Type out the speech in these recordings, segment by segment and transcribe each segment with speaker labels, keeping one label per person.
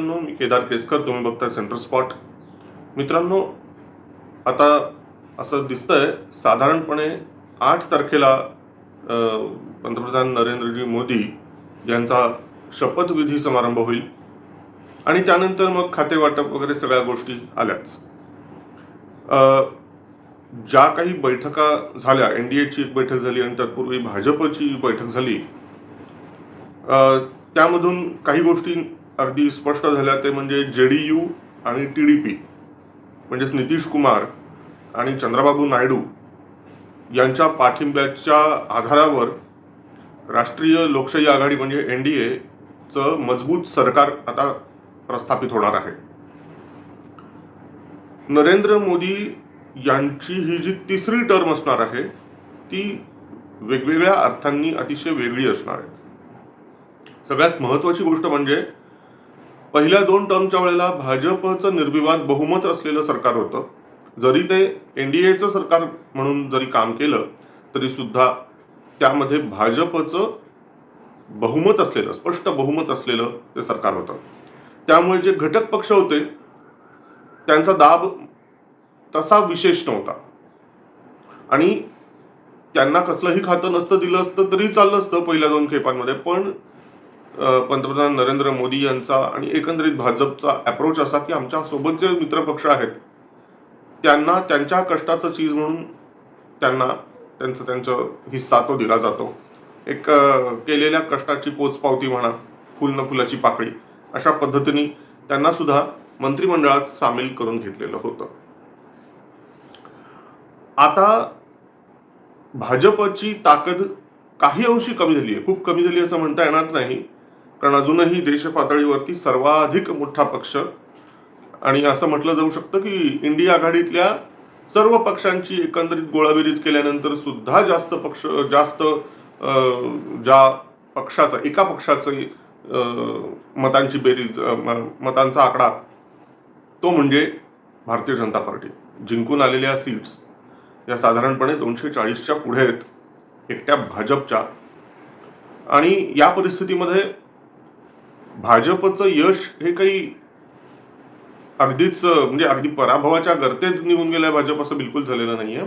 Speaker 1: मित्रांनो मी केदार केसकर तुम्ही बघताय सेंटर स्पॉट मित्रांनो आता असं दिसतंय साधारणपणे आठ तारखेला पंतप्रधान नरेंद्रजी मोदी यांचा शपथविधी समारंभ होईल. आणि त्यानंतर मग खाते वाटप वगैरे सगळ्या गोष्टी आल्याच. ज्या काही बैठका झाल्या एन डी एची एक बैठक झाली आणि तत्पूर्वी भाजपची बैठक झाली त्यामधून काही गोष्टी अगदी स्पष्ट झाल्या ते म्हणजे जे डी यू आणि टी डी पी म्हणजेच नितीश कुमार आणि चंद्रबाबू नायडू यांच्या पाठिंब्याच्या आधारावर राष्ट्रीय लोकशाही आघाडी म्हणजे एन डी एचं मजबूत सरकार आता प्रस्थापित होणार आहे. नरेंद्र मोदी यांची ही जी तिसरी टर्म असणार आहे ती वेगवेगळ्या अर्थांनी अतिशय वेगळी असणार आहे. सगळ्यात महत्वाची गोष्ट म्हणजे पहिल्या दोन टर्मच्या वेळेला भाजपचं निर्विवाद बहुमत असलेलं सरकार होतं. जरी ते एनडीएचं सरकार म्हणून जरी काम केलं तरी सुद्धा त्यामध्ये भाजपचं बहुमत असलेलं स्पष्ट बहुमत असलेलं ते सरकार होतं. त्यामुळे जे घटक पक्ष होते त्यांचा दाब तसा विशेष नव्हता. आणि त्यांना कसलंही खातं नसतं दिलं असतं तरी चाललं असतं पहिल्या दोन खेपांमध्ये. पण पंतप्रधान नरेंद्र मोदी यांचा आणि एकंदरीत भाजपचा अप्रोच असा की आमच्यासोबत जे मित्रपक्ष आहेत त्यांना त्यांच्या कष्टाचं चीज म्हणून त्यांना त्यांचं त्यांचं हिस्सा तो दिला जातो. एक केलेल्या कष्टाची पोचपावती म्हणा फुल न फुलाची पाकळी अशा पद्धतीने त्यांना सुद्धा मंत्रिमंडळात सामील करून घेतलेलं होतं. आता भाजपची ताकद काही अंशी कमी झाली आहे खूप कमी झाली असं म्हणता येणार नाही. कारण अजूनही देश पातळीवरती सर्वाधिक मोठा पक्ष. आणि असं म्हटलं जाऊ शकतं की इंडिया आघाडीतल्या सर्व पक्षांची एकंदरीत गोळाबेरीज केल्यानंतर सुद्धा जास्त पक्ष जास्त ज्या पक्षाचा एका पक्षाचं मतांची बेरीज मतांचा आकडा तो म्हणजे भारतीय जनता पार्टी. जिंकून आलेल्या सीट्स या साधारणपणे दोनशे चाळीसच्या पुढे आहेत एकट्या भाजपच्या. आणि या परिस्थितीमध्ये भाजपचं यश हे काही अगदीच म्हणजे अगदी पराभवाच्या गर्तेत निघून गेल्या भाजप असं बिलकुल झालेलं नाहीये.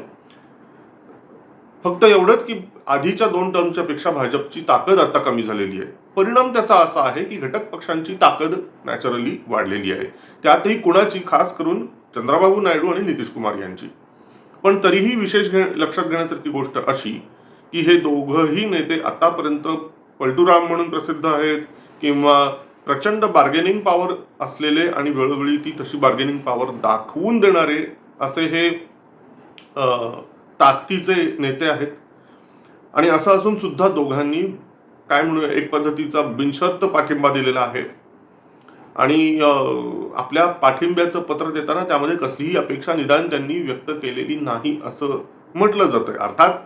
Speaker 1: फक्त एवढंच की आधीच्या दोन टर्मच्या पेक्षा भाजपची ताकद आता कमी झालेली आहे. परिणाम त्याचा असा आहे की घटक पक्षांची ताकद नॅचरली वाढलेली आहे. त्यातही कुणाची? खास करून चंद्रबाबू नायडू आणि नितीश कुमार यांची. पण तरीही विशेष घे लक्षात घेण्यासारखी गोष्ट अशी की हे दोघंही नेते आतापर्यंत पलटूराम म्हणून प्रसिद्ध आहेत किंवा प्रचंड बार्गेनिंग पॉवर असलेले आणि वेळोवेळी ती तशी बार्गेनिंग पॉवर दाखवून देणारे असे हे ताकदीचे नेते आहेत. आणि असं असून सुद्धा दोघांनी काय म्हणूया एक पद्धतीचा बिनशर्त पाठिंबा दिलेला आहे. आणि आपल्या पाठिंब्याचं पत्र देताना त्यामध्ये कसलीही अपेक्षा निदान त्यांनी व्यक्त केलेली नाही असं म्हटलं जातं अर्थात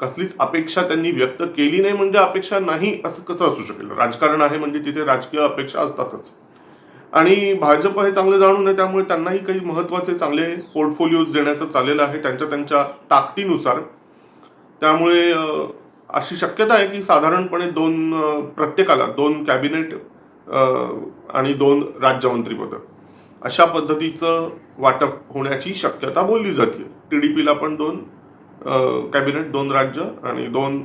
Speaker 1: कसलीच अपेक्षा त्यांनी व्यक्त केली नाही म्हणजे अपेक्षा नाही असं कसं असू शकेल? राजकारण आहे म्हणजे तिथे राजकीय अपेक्षा असतातच. आणि भाजप हे चांगलं जाणून आहे त्यामुळे त्यांनाही काही महत्त्वाचे चांगले पोर्टफोलिओज देण्याचं चाललेलं आहे त्यांच्या त्यांच्या ताकदीनुसार. त्यामुळे अशी शक्यता आहे की साधारणपणे दोन प्रत्येकाला दोन कॅबिनेट आणि दोन राज्यमंत्रीपद. अशा पद्धतीचं वाटप होण्याची शक्यता बोलली जाते. टी डी पीला पण दोन कॅबिनेट दोन राज्य आणि दोन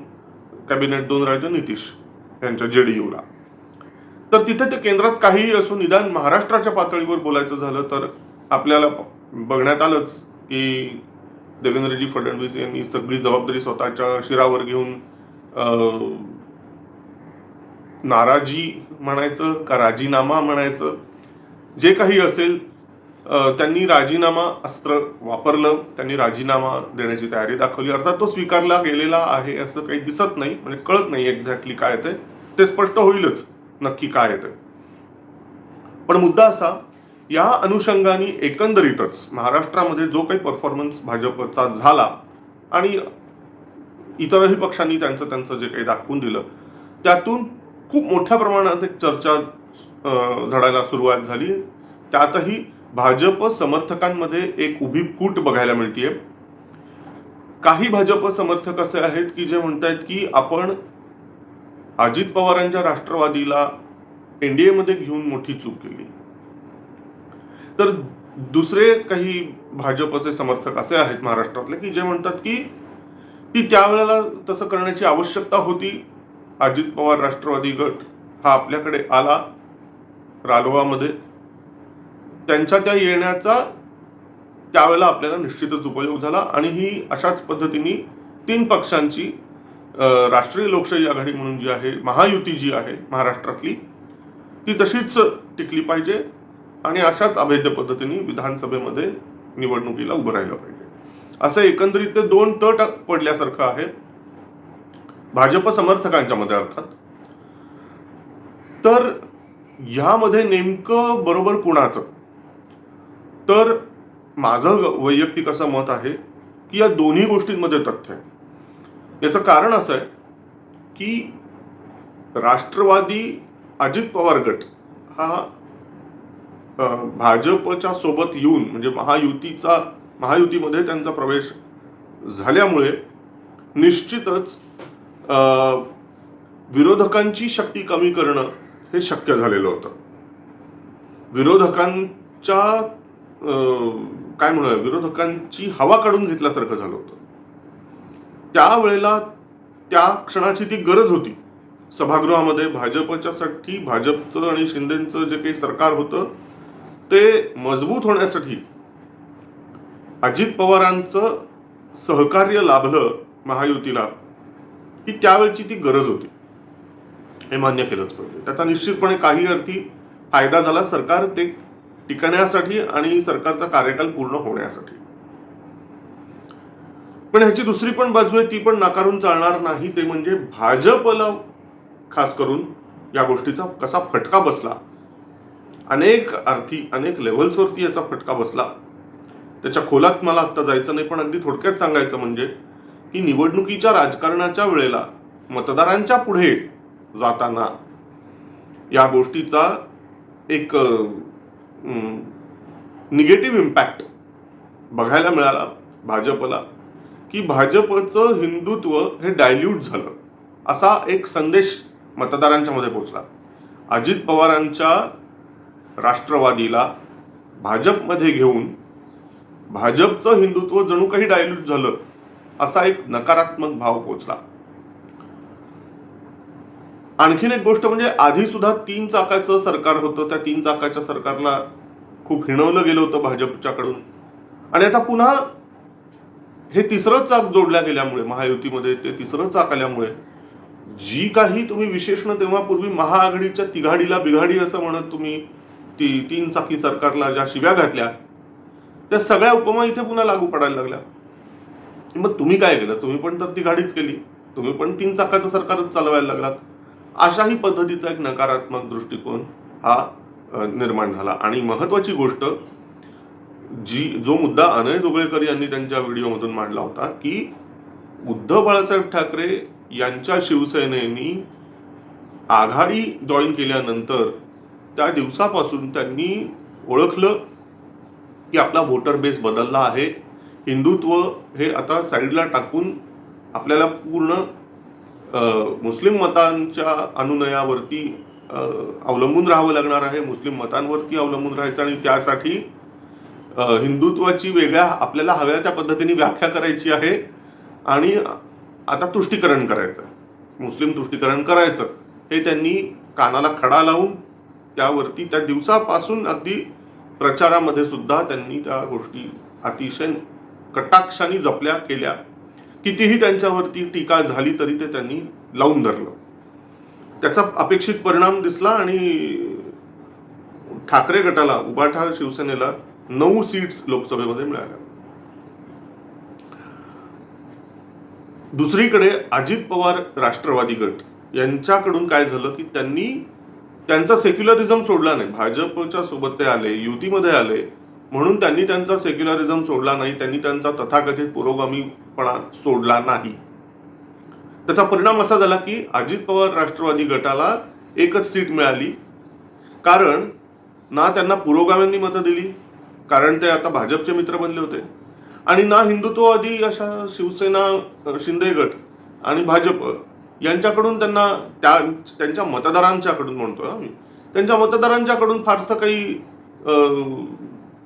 Speaker 1: कॅबिनेट दोन राज्य नितीश यांच्या जे डी यूला तर तिथे ते केंद्रात काहीही असून निदान महाराष्ट्राच्या पातळीवर बोलायचं झालं तर आपल्याला बघण्यात आलंच की देवेंद्रजी फडणवीस यांनी सगळी जबाबदारी स्वतःच्या शिरावर घेऊन नाराजी म्हणायचं का राजीनामा म्हणायचं? जे काही असेल त्यांनी राजीनामा अस्त्र वापरलं त्यांनी राजीनामा देण्याची तयारी दाखवली. अर्थात तो स्वीकारला गेलेला आहे असं काही दिसत नाही म्हणजे कळत नाही एक्झॅक्टली काय ते. ते स्पष्ट होईलच नक्की काय आहे ते. पण मुद्दा असा या अनुषंगाने एकंदरीतच महाराष्ट्रामध्ये जो काही परफॉर्मन्स भाजपचा झाला आणि इतरही पक्षांनी त्यांचं त्यांचं जे काही दाखवून दिलं त्यातून खूप मोठ्या प्रमाणात एक चर्चा झडायला सुरुवात झाली. त्यातही भाजप समर्थकांमध्ये एक उभी फूट बघायला मिळतीये. काही भाजप समर्थक असे आहेत की जे म्हणतायत की आपण अजित पवारांच्या राष्ट्रवादीला एनडीएमध्ये घेऊन मोठी चूक केली. तर दुसरे काही भाजपचे समर्थक असे आहेत महाराष्ट्रातले की जे म्हणतात की ती त्यावेळेला तसं करण्याची आवश्यकता होती. अजित पवार राष्ट्रवादी गट हा आपल्याकडे आला रालोआमध्ये. त्यांच्या त्या येण्याचा त्यावेळेला आपल्याला निश्चितच उपयोग झाला आणि ही अशाच पद्धतीने तीन पक्षांची राष्ट्रीय लोकशाही आघाडी म्हणून जी आहे महायुती जी आहे महाराष्ट्रातली ती तशीच टिकली पाहिजे आणि अशाच अभेद्य पद्धतीने विधानसभेमध्ये निवडणुकीला उभं राहिलं पाहिजे. असं एकंदरीत ते दोन तट पडल्यासारखं आहे. भाजप समर्थकांच्या मध्ये अर्थात. तर ह्यामध्ये नेमकं बरोबर कुणाचं? तर माझं वैयक्तिक असं मत आहे की या दोन्ही गोष्टींमध्ये तथ्य आहे. याचं कारण असं आहे की राष्ट्रवादी अजित पवार गट हा भाजपच्या सोबत येऊन म्हणजे महायुतीचा महायुतीमध्ये त्यांचा प्रवेश झाल्यामुळे निश्चितच विरोधकांची शक्ती कमी करणं हे शक्य झालेलं होतं. विरोधकांच्या काय म्हणूया विरोधकांची हवा काढून घेतल्यासारखं झालं होतं. त्यावेळेला त्या क्षणाची ती गरज होती. सभागृहामध्ये भाजपच्यासाठी भाजपचं आणि शिंदेचं जे काही सरकार होतं ते मजबूत होण्यासाठी अजित पवारांचं सहकार्य लाभलं महायुतीला ही त्यावेळची ती गरज होती. हे मान्य केलंच पाहिजे. त्याचा निश्चितपणे काही अर्थी फायदा झाला. सरकार ते टिकण्यासाठी आणि सरकारचा कार्यकाल पूर्ण होण्यासाठी. पण ह्याची दुसरी पण बाजू आहे ती पण नाकारून चालणार नाही ते म्हणजे भाजपला खास करून या गोष्टीचा कसा फटका बसला. अनेक अर्थी अनेक लेव्हल्सवरती याचा फटका बसला. त्याच्या खोलात मला आत्ता जायचं नाही पण अगदी थोडक्यात सांगायचं म्हणजे की निवडणुकीच्या राजकारणाच्या वेळेला मतदारांच्या पुढे जाताना या गोष्टीचा एक निगेटिव्ह इम्पॅक्ट बघायला मिळाला भाजपला की भाजपचं हिंदुत्व हे डायल्यूट झालं. असा एक संदेश मतदारांच्या मध्ये पोचला अजित पवारांच्या राष्ट्रवादीला भाजपमध्ये घेऊन भाजपचं हिंदुत्व जणू काही डायल्यूट झालं असा एक नकारात्मक भाव पोचला आणखीन एक गोष्ट म्हणजे आधी सुद्धा तीन चाकाचं सरकार होतं. त्या तीन चाकाच्या सरकारला खूप हिणवलं गेलं होतं भाजपच्याकडून. आणि आता पुन्हा हे तिसरं चाक जोडल्या गेल्यामुळे महायुतीमध्ये ते तिसरं चाक आल्यामुळे जी काही तुम्ही विशेषण तेव्हा पूर्वी महाआघाडीच्या तिघाडीला बिघाडी असं म्हणत तुम्ही ती तीन चाकी सरकारला ज्या शिव्या घातल्या त्या सगळ्या उपमा इथे पुन्हा लागू पडायला लागल्या. मग तुम्ही काय केलं? तुम्ही पण तर ती गाडीच केली. तुम्ही पण तीन चाकाचं सरकारच चालवायला लागलात. अशाही पद्धतीचा एक नकारात्मक दृष्टिकोन हा निर्माण झाला. आणि महत्वाची गोष्ट जी जो मुद्दा अनय जोगळेकर यांनी त्यांच्या व्हिडिओमधून मांडला होता की उद्धव बाळासाहेब ठाकरे यांच्या शिवसेनेनी आघाडी जॉईन केल्यानंतर त्या दिवसापासून त्यांनी ओळखलं की आपला व्होटर बेस बदलला आहे. हिंदुत्व हे आता साईडला टाकून आपल्याला पूर्ण मुस्लिम मतांच्या अनुनयावरती अवलंबून राहावं लागणार आहे. मुस्लिम मतांवरती अवलंबून राहायचं आणि त्यासाठी हिंदुत्वाची वेगळ्या आपल्याला हव्या त्या पद्धतीने व्याख्या करायची आहे आणि आता तुष्टीकरण करायचं. आहे. मुस्लिम तुष्टीकरण करायचं. हे त्यांनी कानाला खडा लावून त्यावरती त्या दिवसापासून अगदी प्रचारामध्ये सुद्धा त्यांनी त्या गोष्टी अतिशय कटाक्षाने जपल्या केल्या. कितीही त्यांच्यावरती टीका झाली तरी ते त्यांनी लावून धरलं. त्याचा अपेक्षित परिणाम दिसला आणि ठाकरे गटाला उबाठा शिवसेनेला नऊ सीट्स लोकसभेमध्ये मिळाल्या. दुसरीकडे अजित पवार राष्ट्रवादी गट यांच्याकडून काय झालं की त्यांनी त्यांचा सेक्युलरिझम सोडला नाही. भाजपच्या सोबत ते आले युतीमध्ये आले म्हणून त्यांनी त्यांचा सेक्युलरिझम सोडला नाही त्यांनी त्यांचा तथाकथित पुरोगामीपणा सोडला नाही. त्याचा परिणाम असा झाला की अजित पवार राष्ट्रवादी गटाला एकच सीट मिळाली. कारण ना त्यांना पुरोगाम्यांनी मतं दिली कारण ते आता भाजपचे मित्र बनले होते. आणि ना हिंदुत्ववादी अशा शिवसेना शिंदे गट आणि भाजप यांच्याकडून त्यांना त्या त्यांच्या मतदारांच्याकडून म्हणतोय आम्ही त्यांच्या मतदारांच्याकडून फारसं काही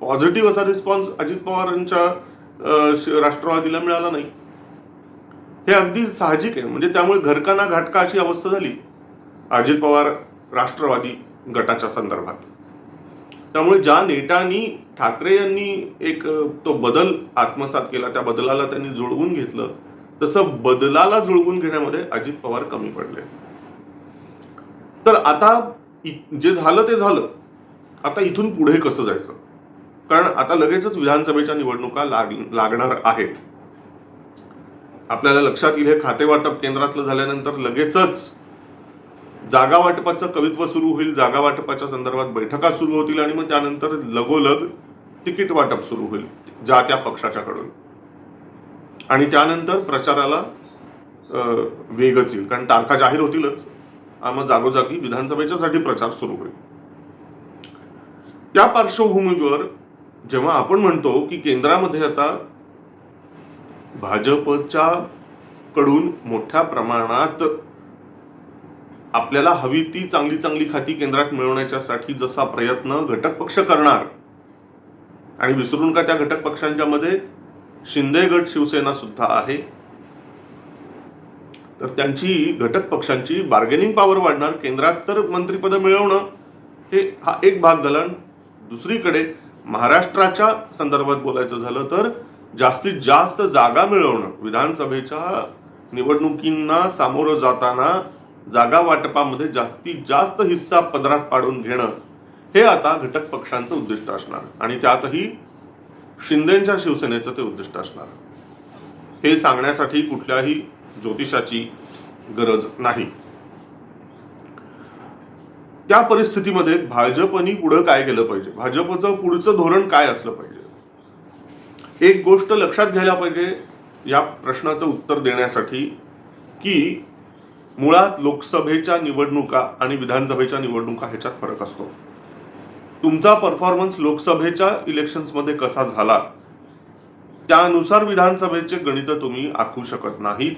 Speaker 1: पॉझिटिव्ह असा रिस्पॉन्स अजित पवारांच्या राष्ट्रवादीला मिळाला नाही. हे अगदी साहजिक आहे. म्हणजे त्यामुळे घरकाना घाटका अशी अवस्था झाली. अजित पवार राष्ट्रवादी गटाच्या संदर्भात. त्यामुळे ज्या नेटांनी ठाकरे यांनी एक तो बदल आत्मसात केला त्या बदलाला त्यांनी जुळवून घेतलं तसं बदलाला जुळवून घेण्यामध्ये अजित पवार कमी पडले. तर आता जे झालं ते झालं. आता इथून पुढे कसं जायचं? कारण आता लगेचच विधानसभेच्या निवडणुका लाग लागणार आहेत. आपल्याला लक्षात येईल हे खाते वाटप केंद्रातलं झाल्यानंतर लगेचच जागा वाटपाचं कवित्व सुरू होईल. जागा वाटपाच्या संदर्भात बैठका सुरू होतील आणि मग त्यानंतर लगोलग तिकीट वाटप सुरू होईल ज्या त्या पक्षाच्याकडून. आणि त्यानंतर प्रचाराला वेगच येईल. कारण तारखा जाहीर होतीलच. मग जागोजागी विधानसभेच्यासाठी प्रचार सुरू होईल. त्या पार्श्वभूमीवर जेव्हा आपण म्हणतो की केंद्रामध्ये आता भाजपच्या कडून मोठ्या प्रमाणात आपल्याला हवी ती चांगली चांगली खाती केंद्रात मिळवण्याच्यासाठी जसा प्रयत्न घटक पक्ष करणार आणि विसरून का त्या घटक पक्षांच्या मध्ये शिंदे गट शिवसेना सुद्धा आहे तर त्यांची घटक पक्षांची बार्गेनिंग पॉवर वाढणार केंद्रात तर मंत्रिपद मिळवणं हे हा एक भाग झाला. दुसरीकडे महाराष्ट्राच्या संदर्भात बोलायचं झालं तर जास्तीत जास्त जागा मिळवणं विधानसभेच्या निवडणुकींना सामोरं जाताना जागा वाटपामध्ये जास्तीत जास्त हिस्सा पदरात पाडून घेणं हे आता घटक पक्षांचं उद्दिष्ट असणार. आणि त्यातही शिंदेच्या शिवसेनेचं ते उद्दिष्ट असणार. हे सांगण्यासाठी कुठल्याही ज्योतिषाची गरज नाही. त्या परिस्थितीमध्ये भाजपनी पुढं काय केलं पाहिजे? भाजपचं पुढचं धोरण काय असलं पाहिजे? एक गोष्ट लक्षात घ्यायला पाहिजे या प्रश्नाचं उत्तर देण्यासाठी की मुळात लोकसभेच्या निवडणुका आणि विधानसभेच्या निवडणुका ह्याच्यात फरक असतो. तुमचा परफॉर्मन्स लोकसभेच्या इलेक्शन्समध्ये कसा झाला? त्यानुसार विधानसभेचे गणित तुम्ही आखू शकत नाही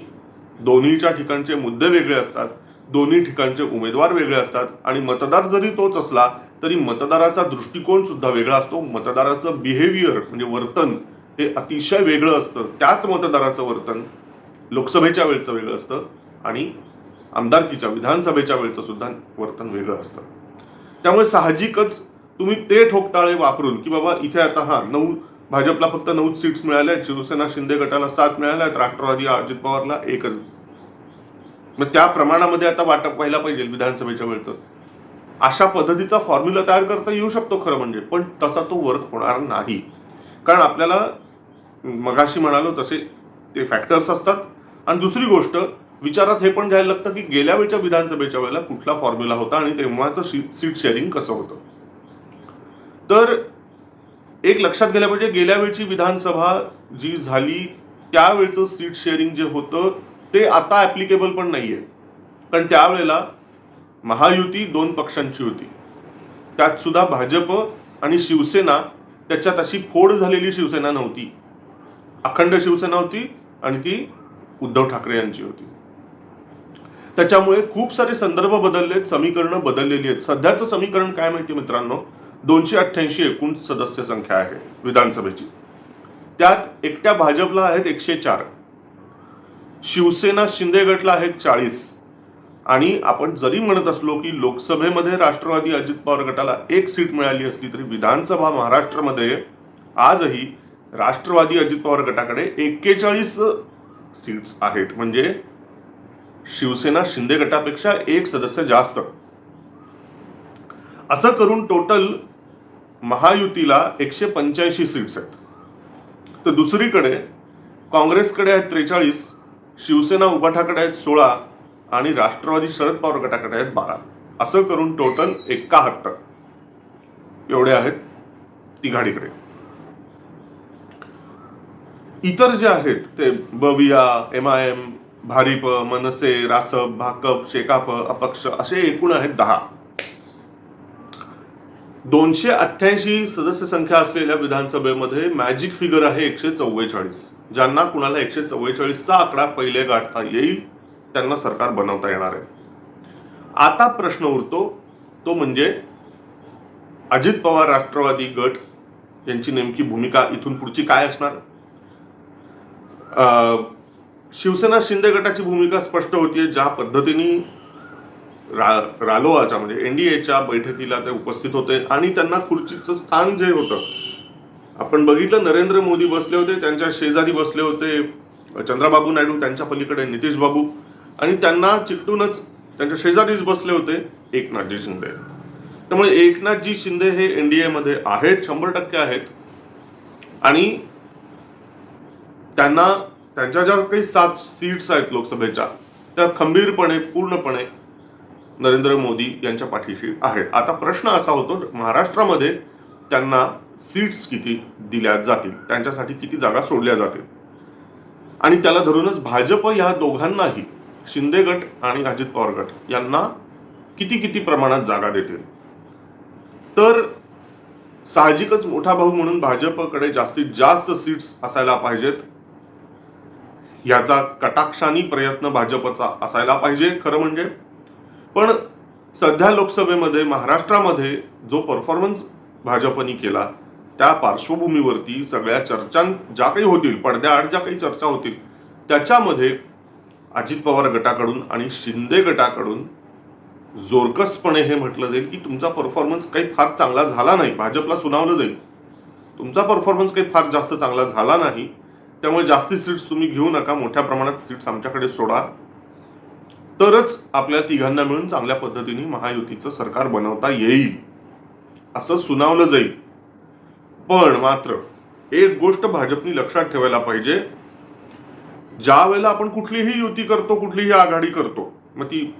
Speaker 1: दोन्हीच्या ठिकाणचे मुद्दे वेगळे असतात. दोन्ही ठिकाणचे उमेदवार वेगळे असतात आणि मतदार जरी तोच असला तरी मतदाराचा दृष्टिकोन सुद्धा वेगळा असतो. मतदाराचं बिहेवियर म्हणजे वर्तन हे अतिशय वेगळं असतं. त्याच मतदाराचं वर्तन लोकसभेच्या वेळचं वेगळं असतं आणि आमदारकीच्या विधानसभेच्या वेळचं सुद्धा वर्तन वेगळं असतं. त्यामुळे साहजिकच तुम्ही ते ठोकताळे वापरून की बाबा इथे आता हा नऊ भाजपला फक्त नऊ सीट्स मिळाल्या शिवसेना शिंदे गटाला सात मिळाल्या आहेत राष्ट्रवादी अजित पवारला एकच मग त्या प्रमाणामध्ये आता वाटप व्हायला पाहिजे विधानसभेच्या वेळचं. अशा पद्धतीचा फॉर्म्युला तयार करता येऊ शकतो खरं म्हणजे पण तसा तो वर्क होणार नाही. कारण आपल्याला मगाशी म्हणालो तसे ते फॅक्टर्स असतात. आणि दुसरी गोष्ट विचारात हे पण घ्यायला लागतं की गेल्या वेळच्या विधानसभेच्या वेळेला कुठला फॉर्म्युला होता आणि तेव्हाचं सीट शेअरिंग कसं होतं. तर एक लक्षात घ्यायला पाहिजे गेल्या वेळची विधानसभा जी झाली त्यावेळचं सीट शेअरिंग जे होतं ते आता ऍप्लिकेबल पण नाहीये. कारण त्यावेळेला महायुती दोन पक्षांची होती. त्यात सुद्धा भाजप आणि शिवसेना त्याच्यात अशी फोड झालेली शिवसेना नव्हती. अखंड शिवसेना होती आणि ती उद्धव ठाकरे यांची होती. त्याच्यामुळे खूप सारे संदर्भ बदललेत समीकरणं बदललेली आहेत. सध्याचं समीकरण काय माहिती मित्रांनो? दोनशे अठ्ठ्याऐंशी एकूण सदस्य संख्या आहे विधानसभेची. त्यात एकट्या भाजपला आहेत एकशे चार. शिवसेना शिंदे गटला आहेत चाळीस. आणि आपण जरी म्हणत असलो की लोकसभेमध्ये राष्ट्रवादी अजित पवार गटाला एक सीट मिळाली असली तरी विधानसभा महाराष्ट्रामध्ये आजही राष्ट्रवादी अजित पवार गटाकडे एक्केचाळीस सीट्स आहेत. म्हणजे शिवसेना शिंदे गटापेक्षा एक सदस्य जास्त. असं करून टोटल महायुतीला एकशे पंच्याऐंशी सीट्स आहेत. तर दुसरीकडे काँग्रेसकडे आहेत त्रेचाळीस शिवसेना उबाठाकडे आहेत सोळा आणि राष्ट्रवादी शरद पवार गटाकडे आहेत बारा. असं करून टोटल एकाहत्तर. एवढे आहेत तिघाडीकडे. इतर जे आहेत ते Baviya M I M Bharip Manse Rasap Bhakap Shekap अपक्ष असे एकूण आहेत दहा. दोनशे अठ्ठ्याऐंशी सदस्य संख्या असलेल्या विधानसभेमध्ये मॅजिक फिगर आहे एकशे चव्वेचाळीस. ज्यांना कुणाला एकशे चव्वेचाळीसचा आकडा पहिले गाठता येईल त्यांना सरकार बनवता येणार आहे. आता प्रश्न उरतो तो म्हणजे अजित पवार राष्ट्रवादी गट यांची नेमकी भूमिका इथून पुढची काय असणार? शिवसेना शिंदे गटाची भूमिका स्पष्ट होतीये ज्या पद्धतीने रा रालोआच्या म्हणजे एनडीएच्या बैठकीला ते उपस्थित होते आणि त्यांना खुर्चीचं स्थान जे होतं आपण बघितलं नरेंद्र मोदी बसले होते त्यांच्या शेजारी बसले होते चंद्राबाबू नायडू त्यांच्या पलीकडे नितीश बाबू आणि त्यांना चिकटूनच त्यांच्या शेजारीच बसले होते एकनाथजी शिंदे. त्यामुळे एकनाथजी शिंदे हे एनडीए मध्ये आहेत शंभर टक्के आहेत. आणि त्यांना त्यांच्या ज्या काही सात सीट्स आहेत लोकसभेच्या त्या खंबीरपणे पूर्णपणे नरेंद्र मोदी यांच्या पाठीशी आहेत. आता प्रश्न असा होतो महाराष्ट्रामध्ये त्यांना सीट्स किती दिल्या जातील? त्यांच्यासाठी किती जागा सोडल्या जातील? आणि त्याला धरूनच भाजप या दोघांनाही शिंदे गट आणि अजित पवार गट यांना किती किती प्रमाणात जागा देतील? तर साहजिकच मोठा भाऊ म्हणून भाजपकडे जास्तीत जास्त सीट्स असायला पाहिजेत. याचा कटाक्षानी प्रयत्न भाजपचा असायला पाहिजे खरं म्हणजे पण सध्या लोकसभेमध्ये महाराष्ट्रामध्ये जो परफॉर्मन्स भाजपनी केला त्या पार्श्वभूमीवरती सगळ्या चर्चां ज्या काही होतील पडद्याआड ज्या काही चर्चा होतील त्याच्यामध्ये अजित पवार गटाकडून आणि शिंदे गटाकडून जोरकसपणे हे म्हटलं जाईल की तुमचा परफॉर्मन्स काही फार चांगला झाला नाही. भाजपला सुनावलं जाईल. तुमचा परफॉर्मन्स काही फार जास्त चांगला झाला नाही. त्यामुळे जास्ती सीट्स तुम्ही घेऊ नका. मोठ्या प्रमाणात सीट्स आमच्याकडे सोडा. तरच आपल्या तिघांना मिळून चांगल्या पद्धतीने महायुतीचं सरकार बनवता येईल. असं सुनावलं जाईल. पण मात्र एक गोष्ट भाजपनी लक्षात ठेवायला पाहिजे. ज्या वेळेला आपण कुठलीही युती करतो कुठलीही आघाडी करतो मग ती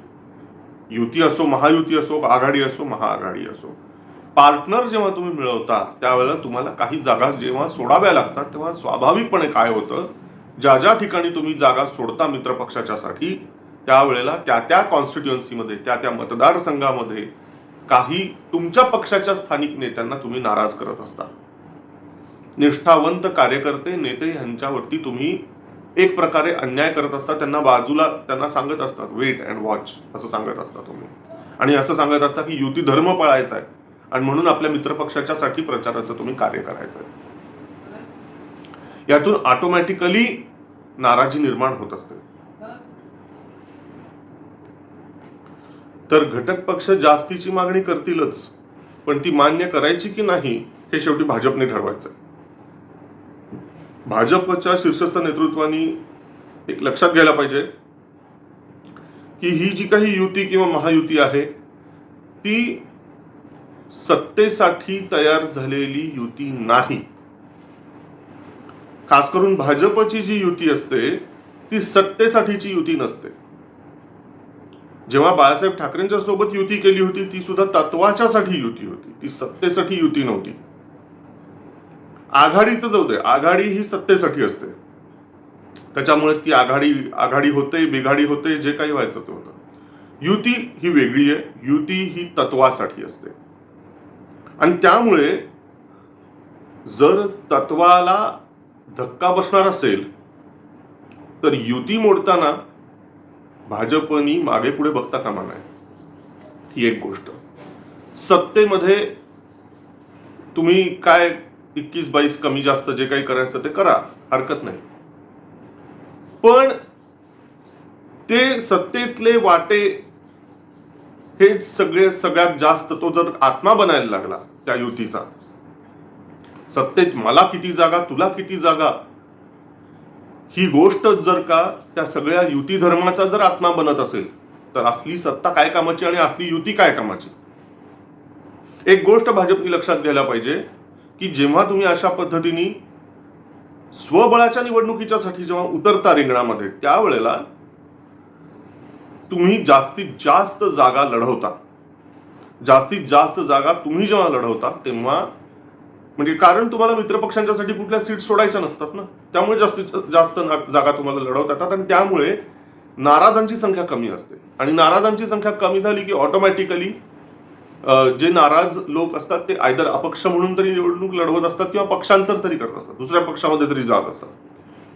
Speaker 1: युती असो महायुती असो आघाडी असो महाआघाडी असो पार्टनर जेव्हा तुम्ही मिळवता त्यावेळेला तुम्हाला काही जागा जेव्हा सोडाव्या लागतात तेव्हा स्वाभाविकपणे काय होतं? ज्या ज्या ठिकाणी तुम्ही जागा सोडता मित्रपक्षाच्यासाठी त्यावेळेला त्या त्या कॉन्स्टिट्युएन्सीमध्ये त्या त्या मतदारसंघामध्ये काही तुमच्या पक्षाच्या स्थानिक नेत्यांना तुम्ही नाराज करत असता. निष्ठावंत कार्यकर्ते नेते यांच्यावरती तुम्ही एक प्रकारे अन्याय करत असता त्यांना बाजूला त्यांना सांगत असतात वेट अँड वॉच असं सांगत असता तुम्ही. आणि असं सांगत असता की युती धर्म पाळायचा आहे आणि म्हणून आपल्या मित्रपक्षाच्यासाठी प्रचाराचं तुम्ही कार्य करायचं आहे यातून ऑटोमॅटिकली नाराजी निर्माण होत असते. तर घटक पक्ष जास्तीची मागणी करतीलच पण ती मान्य करायची की नाही हे शेवटी भाजपने ठरवायचं. भाजपच्या शीर्षस्थ नेतृत्वानी एक लक्षात घ्यायला पाहिजे की ही जी काही युती किंवा महायुती आहे ती सत्तेसाठी तयार झालेली युती नाही. खास करून भाजपची जी युती असते ती सत्तेसाठीची युती नसते. जेव्हा बाळासाहेब ठाकरेंच्या सोबत युती केली होती ती सुद्धा तत्वाच्यासाठी युती होती. ती सत्तेसाठी युती नव्हती. आघाडीचं जाऊ दे आघाडी ही सत्तेसाठी असते. त्याच्यामुळे ती आघाडी आघाडी होते बिघाडी होते जे काही व्हायचं ते होतं. युती ही वेगळी आहे युती ही तत्वासाठी असते. आणि त्यामुळे जर तत्वाला धक्का बसणार असेल तर युती मोडताना भाजपनी मागे पुढे बघता कामा नाही ही एक गोष्ट. सत्तेमध्ये तुम्ही काय इक्कीस बाईस कमी जास्त जे काही करायचं ते करा हरकत नाही. पण ते सत्तेतले वाटे हे सगळे सगळ्यात जास्त तो जर आत्मा बनायला लागला त्या युतीचा. सत्तेत मला किती जागा तुला किती जागा ही गोष्ट जर का त्या सगळ्या युती धर्माचा जर आत्मा बनत असेल तर असली सत्ता काय कामाची आणि असली युती काय कामाची? एक गोष्ट भाजपने लक्षात घ्यायला पाहिजे की जेव्हा तुम्ही अशा पद्धतीने स्वबळाच्या निवडणुकीच्या साठी जेव्हा उतरता रिंगणामध्ये त्यावेळेला तुम्ही जास्तीत जास्त जागा लढवता. जास्तीत जास्त जागा तुम्ही जेव्हा लढवता तेव्हा म्हणजे कारण तुम्हाला मित्रपक्षांच्यासाठी कुठल्या सीट सोडायच्या नसतात ना. त्यामुळे जास्तीत जास्त जागा तुम्हाला लढवता येतात आणि त्यामुळे नाराजांची संख्या कमी असते. आणि नाराजांची संख्या कमी झाली की ऑटोमॅटिकली जे नाराज लोक असतात ते आयदर अपक्ष म्हणून तरी निवडणूक लढवत असतात किंवा पक्षांतर तरी करत असतात. दुसऱ्या पक्षामध्ये तरी जात असतात.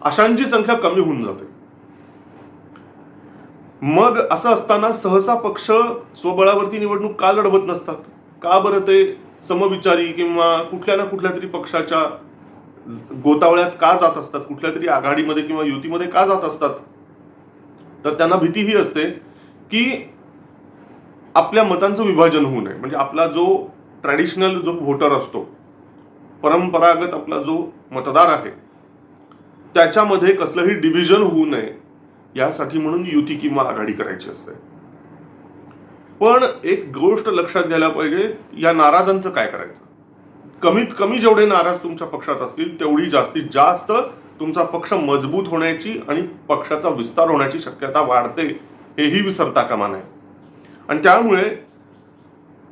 Speaker 1: अशांची संख्या कमी होऊन जाते. मग असं असताना सहसा पक्ष स्वबळावरती निवडणूक का लढवत नसतात? का बरं ते समविचारी किंवा कुठल्या ना कुठल्या तरी पक्षाच्या गोतावळ्यात का जात असतात कुठल्या तरी आघाडीमध्ये किंवा युतीमध्ये का जात असतात तर त्यांना भीती ही असते की आपल्या मतांचं विभाजन होऊ नये. म्हणजे आपला जो ट्रॅडिशनल जो व्होटर असतो परंपरागत आपला जो मतदार आहे त्याच्यामध्ये कसलंही डिव्हिजन होऊ नये यासाठी म्हणून युती किंवा आघाडी करायची असते. पण एक गोष्ट लक्षात घ्यायला पाहिजे या नाराजांचं काय करायचं? कमीत कमी जेवढे नाराज तुमच्या पक्षात असतील तेवढी जास्तीत जास्त तुमचा पक्ष मजबूत होण्याची आणि पक्षाचा विस्तार होण्याची शक्यता वाढते हेही विसरता कामा नये. आणि त्यामुळे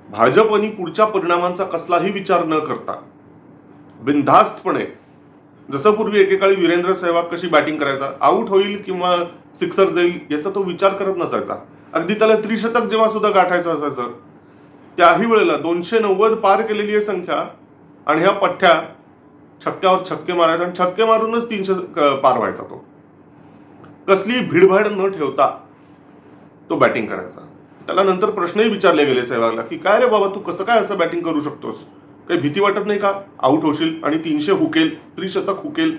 Speaker 1: भाजपनी पुढच्या परिणामांचा कसलाही विचार न करता बिनधास्तपणे जसं पूर्वी एकेकाळी वीरेंद्र सहवाग कशी बॅटिंग करायचा आऊट होईल किंवा सिक्सर जाईल याचा तो विचार करत नसायचा. अगदी त्याला त्रिशतक जेव्हा सुद्धा गाठायचं असायचं त्याही वेळेला दोनशे नव्वद पार केलेली आहे संख्या आणि ह्या पठ्ठ्या छक्क्यावर छक्के मारायचा आणि छक्के मारूनच तीनशे पार व्हायचा तो. कसली भीडभाड न ठेवता तो बॅटिंग करायचा. त्याला नंतर प्रश्नही विचारले गेले सहवागला की काय रे बाबा तू कसं काय असं बॅटिंग करू शकतोस? काही भीती वाटत नाही का? आऊट होशील आणि तीनशे हुकेल त्रिशतक हुकेल.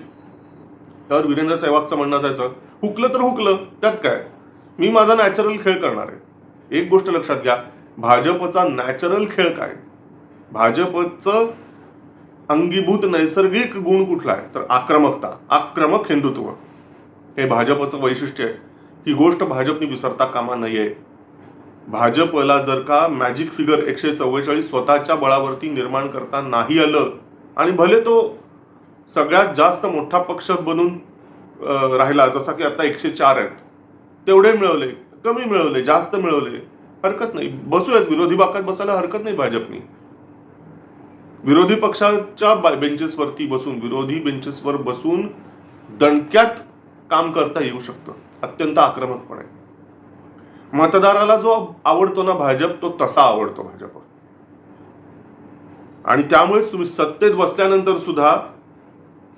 Speaker 1: तर वीरेंद्र सहवागचं म्हणणं असायचं हुकलं तर हुकलं त्यात काय? मी माझा नॅचरल खेळ करणार आहे. एक गोष्ट लक्षात घ्या भाजपचा नॅचरल खेळ काय? भाजपचं अंगीभूत नैसर्गिक गुण कुठला आहे? तर आक्रमकता आक्रमक हिंदुत्व. हे भाजपचं वैशिष्ट्य आहे. ही गोष्ट भाजपने विसरता कामा नये. भाजपला जर का मॅजिक फिगर एकशे चव्वेचाळीस स्वतःच्या बळावरती निर्माण करता नाही आलं आणि भले तो सगळ्यात जास्त मोठा पक्ष बनून राहिला जसा की आता एकशे चार आहेत. तेवढे मिळवले कमी मिळवले जास्त मिळवले. हरकत नाही. बसूयात. विरोधी बाकात बसायला हरकत नाही भाजपनी. विरोधी पक्षाच्या बेंचेसवरती बसून विरोधी बेंचेसवर बसून दणक्यात काम करता येऊ शकतं. अत्यंत आक्रमकपणे. मतदाराला जो आवडतो ना भाजप तो तसा आवडतो भाजप आणि त्यामुळेच तुम्ही सत्तेत बसल्यानंतर सुद्धा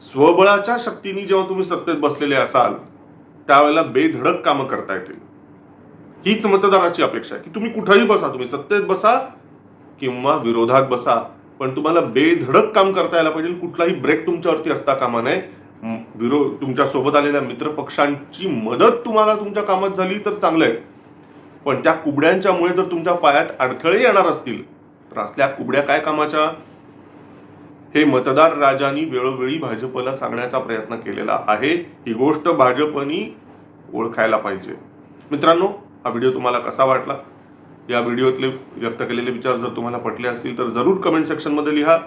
Speaker 1: स्वबळाच्या शक्तीने जेव्हा तुम्ही सत्तेत बसलेले असाल त्यावेळेला बेधडक कामं करता येतील. हीच मतदाराची अपेक्षा आहे की तुम्ही कुठेही बसा तुम्ही सत्तेत बसा किंवा विरोधात बसा पण तुम्हाला बेधडक काम करता यायला पाहिजे. कुठलाही ब्रेक तुमच्यावरती असता कामा नये. विरोध तुमच्यासोबत आलेल्या मित्रपक्षांची मदत तुम्हाला तुमच्या कामात झाली तर चांगलं आहे. पण त्या कुबड्यांच्यामुळे जर तुमच्या पायात अडथळे येणार असतील तर असल्या कुबड्या काय कामाच्या? हे मतदार राजांनी वेळोवेळी भाजपला सांगण्याचा प्रयत्न केलेला आहे. ही गोष्ट भाजपनी ओळखायला पाहिजे. मित्रांनो हा व्हिडिओ तुम्हाला कसा वाटला? या व्हिडिओतले व्यक्त केलेले विचार जर तुम्हाला पटले असतील तर जरूर कमेंट सेक्शनमध्ये लिहा.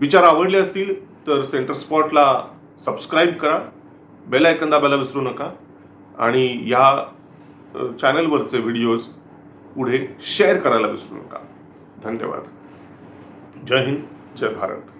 Speaker 1: विचार आवडले असतील तर सेंटर स्पॉटला सबस्क्राईब करा. बेल आयकन दाबायला विसरू नका. आणि या चॅनलवरचे व्हिडिओज पुढे शेअर करायला विसरू नका. धन्यवाद. जय हिंद. जय भारत.